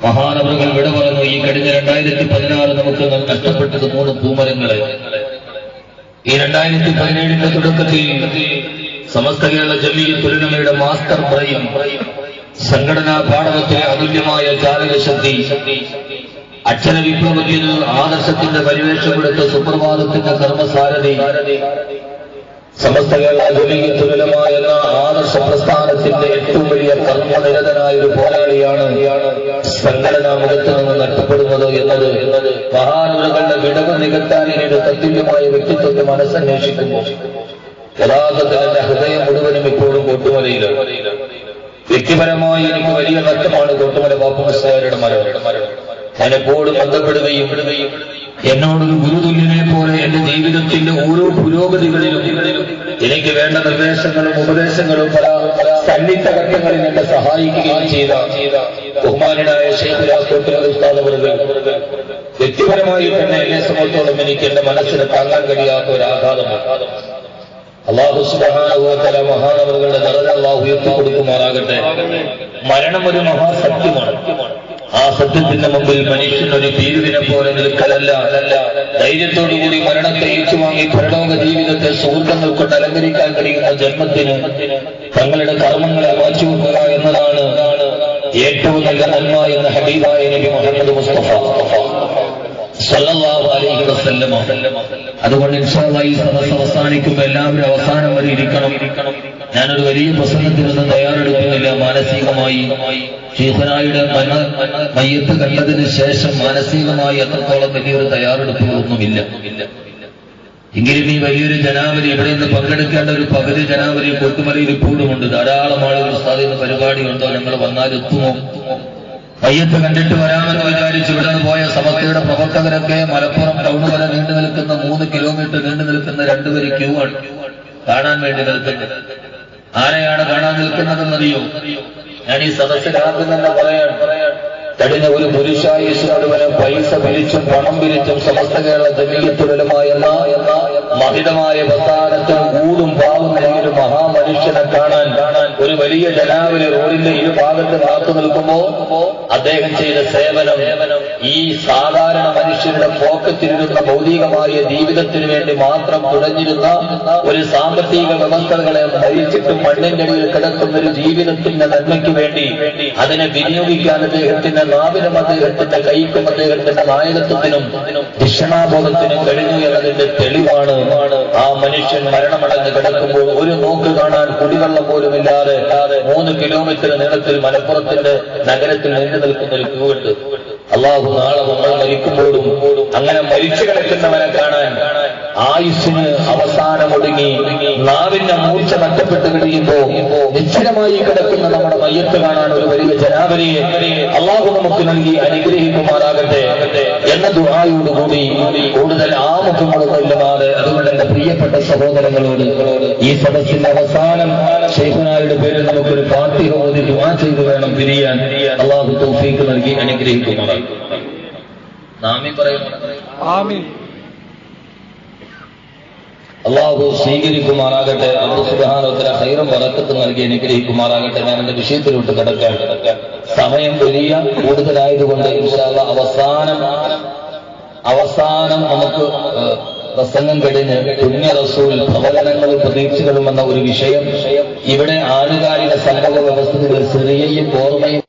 മഹാനവറുകൾ വിട പറഞ്ഞു ഈ കഴിഞ്ഞ രണ്ടായിരത്തി പതിനാറ് നമുക്ക് നഷ്ടപ്പെട്ടത് മൂന്ന് പൂമരങ്ങളെ. ഈ രണ്ടായിരത്തി പതിനേഴിന്റെ തുടക്കത്തിൽ സമസ്ത കേരള ജമീൽ തുലനമയുടെ മാസ്റ്റർ ബ്രെയിൻ സംഘടനാ പാഠകത്തിലെ അതുല്യമായ ചാലകശക്തി അച്ഛന വിപ്ലവത്തിന് ആദർശത്തിന്റെ പരിവേഷമെടുത്ത സുപ്രഭാതത്തിന്റെ കർമ്മസാരഥി സമസ്ത കേരള ജമീയത്തുലമായ എന്ന ആദർശ പ്രസ്ഥാനത്തിന്റെ ഏറ്റവും വലിയ കർമ്മനിരതനായ ഒരു പോരാളിയാണ് സംഘടനാ നിന്ന് നഷ്ടപ്പെടുന്നത് എന്നത് മഹാനുകളുടെ വിടവ് നികത്താനിയുടെ തത്തുല്യമായ വ്യക്തിത്വത്തെ മനസ്സന്വേഷിക്കുമ്പോൾ യഥാർത്ഥത്തിൽ ഹൃദയം മുഴുവനും ഇപ്പോഴും കോട്ടുമലയിലാണ് വ്യക്തിപരമായി എനിക്ക് വലിയ നഷ്ടമാണ് കോട്ടുമല ബാപ്പുമസ്താരുടെ മരണം. ഞാൻ എപ്പോഴും ബന്ധപ്പെടുകയും എന്നോടൊരു ഗുരുതുല്യനെ പോലെ എന്റെ ജീവിതത്തിന്റെ ഓരോ പുരോഗതികളിലും എനിക്ക് വേണ്ട നിർദ്ദേശങ്ങളും ഉപദേശങ്ങളും പല സന്നിധ ഘട്ടങ്ങളിൽ എന്നെ സഹായിക്കുകയും ചെയ്ത ബഹുമാനായ ശേഖരാസ്തോത്രവറുകൾ വ്യക്തിപരമായി തന്നെ എന്നെ സംബന്ധിച്ചോളം എനിക്ക് എന്റെ മനസ്സിന് താങ്ങാൻ കഴിയാത്ത ഒരു ആഘാതമാണ് അള്ളാഹു സുബാനുഭവത്തല മഹാനവറുകളുടെ നിറഞ്ഞ അള്ളാഹു ഉയർത്തി കൊടുക്കുമാറാകട്ടെ മരണം ഒരു മഹാസത്യമാണ്. ആ സത്യത്തിന്റെ മുമ്പിൽ മനുഷ്യൻ ഒരു തീരുവിനെ പോലെ നിൽക്കലല്ല. ധൈര്യത്തോടുകൂടി മരണത്തെ ഏറ്റുവാങ്ങി പരലോക ജീവിതത്തെ സുഹൃത്തങ്ങൾ കൊണ്ട് അലങ്കരിക്കാൻ കഴിയുന്ന ജന്മത്തിന് തങ്ങളുടെ കർമ്മങ്ങളെ മാറ്റിവെക്കുക എന്നതാണ് ഏറ്റവും നല്ല നന്മ എന്ന ഹബീബായ നബി മുഹമ്മദ് മുസ്തഫ. അതുകൊണ്ട് ഈ സദസ് അവസാനിക്കുമ്പോൾ എല്ലാവരും അവസാനം വരെ ഇരിക്കണം. ഞാനൊരു വലിയ പ്രസംഗത്തിനൊന്നും തയ്യാറെടുക്കുന്നില്ല. മാനസികമായി ഷീഖനായുടെ മയ്യത്ത് കണ്ടതിന് ശേഷം മാനസികമായി എത്രത്തോളം വലിയൊരു തയ്യാറെടുപ്പുകളൊന്നുമില്ല. എങ്കിലും ഈ വലിയൊരു ജനാവലി ഇവിടെ നിന്ന് പങ്കെടുക്കേണ്ട ഒരു പകുതി ജനാവലി കൊട്ടുമലയിൽ ഇപ്പോഴുമുണ്ട്. ധാരാളം ആളുകൾ സാധ്യത പരിപാടി ഉണ്ടോ ഞങ്ങൾ വന്നാൽ എത്തുമോ? മയ്യത്ത് കണ്ടിട്ട് വരാമെന്ന് വിചാരിച്ച് ഇവിടെ പോയ സമസ്തയുടെ പ്രവർത്തകരൊക്കെ മലപ്പുറം ടൗൺ വരെ നീണ്ടു നിൽക്കുന്ന മൂന്ന് കിലോമീറ്റർ നീണ്ടു നിൽക്കുന്ന രണ്ടുപേര് ക്യൂ ആണ്. കാണാൻ വേണ്ടി നിൽക്കുന്നത് ആരെയാണ് കാണാൻ നിൽക്കുന്നതെന്നറിയോ ഞാൻ ഈ സദസ്സിലാദ്യം തന്നെ പറയാൻ കഴിഞ്ഞ ഒരു പുരുഷായുസ് മുഴുവൻ പൈസ പിരിച്ചും പണം പിരിച്ചും സമസ്ത കേരള ജമീയത്തുലമായ എന്ന മഹിതമായ പ്രസ്ഥാനത്തിന് ഊടും പാവും ഒരു മഹാമനുഷ്യനെ കാണാൻ ഒരു വലിയ ജനാവിലെ റോഡിന്റെ ഇരുഭാഗത്ത് കാത്തു നിൽക്കുമ്പോ അദ്ദേഹം ചെയ്ത സേവനം ഈ സാധാരണ മനുഷ്യരുടെ പോക്കത്തിരുന്ന ഭൗതികമായ ജീവിതത്തിന് വേണ്ടി മാത്രം തുഴഞ്ഞിരുന്ന ഒരു സാമ്പത്തിക വ്യവസ്ഥകളെ ഭരിച്ചിട്ട് മണ്ണിന്റെ അടിയിൽ കിടക്കുന്ന ഒരു ജീവിതത്തിന്റെ നന്മയ്ക്ക് വേണ്ടി അതിനെ വിനിയോഗിക്കാൻ അദ്ദേഹത്തിന്റെ നാവിനും അദ്ദേഹത്തിന്റെ കൈക്കും അദ്ദേഹത്തിന്റെ നായകത്വത്തിനും ദിഷണാബോധത്തിനും കഴിഞ്ഞു എന്നതിന്റെ തെളിവാണ് ആ മനുഷ്യൻ മരണമടഞ്ഞ് കിടക്കുമ്പോൾ ഒരു നോക്ക് കാണാൻ കുടിവെള്ളം പോലും ഇല്ലാതെ മൂന്ന് കിലോമീറ്റർ നീളത്തിൽ മലപ്പുറത്തിന്റെ നഗരത്തിൽ നീണ്ടു നിൽക്കുന്ന ഒരു ക്യൂ ഉണ്ട് അള്ളാഹു നാളെ നമ്മൾ മരിക്കുമ്പോഴും അങ്ങനെ മരിച്ചു കിടക്കുന്നവനെ കാണാൻ ആയുസ്സിന് അവസാനമൊടുങ്ങി നാവിന്റെ മൂർച്ച നഷ്ടപ്പെട്ട് കഴിയുമ്പോ നിശ്ചലമായി കിടക്കുന്ന നമ്മുടെ മയ്യത്ത് കാണാൻ ഒരു വലിയ ജനാവലിയെ അള്ളാഹു നമുക്ക് നൽകി അനുഗ്രഹിക്കുമാറാകട്ടെ എന്ന ദുഹായോടുകൂടി കൂടുതൽ ആമുഖങ്ങളും പ്രിയപ്പെട്ട സഹോദരങ്ങളോട് ഈ സദസ്സിന്റെ അവസാനം ശേഖനായുടെ പേരിൽ നമുക്കൊരു ഫാത്തിഹ ഓതി ദുവാ ചെയ്തു വേണം പിരിയാൻ അള്ളാഹു തൗഫീക്ക് നൽകി അനുഗ്രഹിക്കുമാറാകും നാമി പറയുന്നു. ആമീൻ. അള്ളാഹു സ്വീകരിക്കുമാറാകട്ടെ അബ്ദു സുബാനോത്തര ഹൈറും വറക്കത്ത് നൽകി അനുഗ്രഹിക്കുമാറാകട്ടെ. ഞാൻ എന്റെ വിഷയത്തിലോട്ട് കിടക്കാൻ സമയം വലിയ കൂടുതലായതുകൊണ്ട് ഇൻഷാല്ല അവസാനം അവസാനം നമുക്ക് പ്രസംഗം കഴിഞ്ഞ് പുണ്യ റസൂൽ പ്രവചനങ്ങളും പ്രതീക്ഷകളും എന്ന ഒരു വിഷയം. ഇവിടെ ആനുകാലിക സംഭവ വ്യവസ്ഥകൾ സിറിയയും ഓർമ്മയും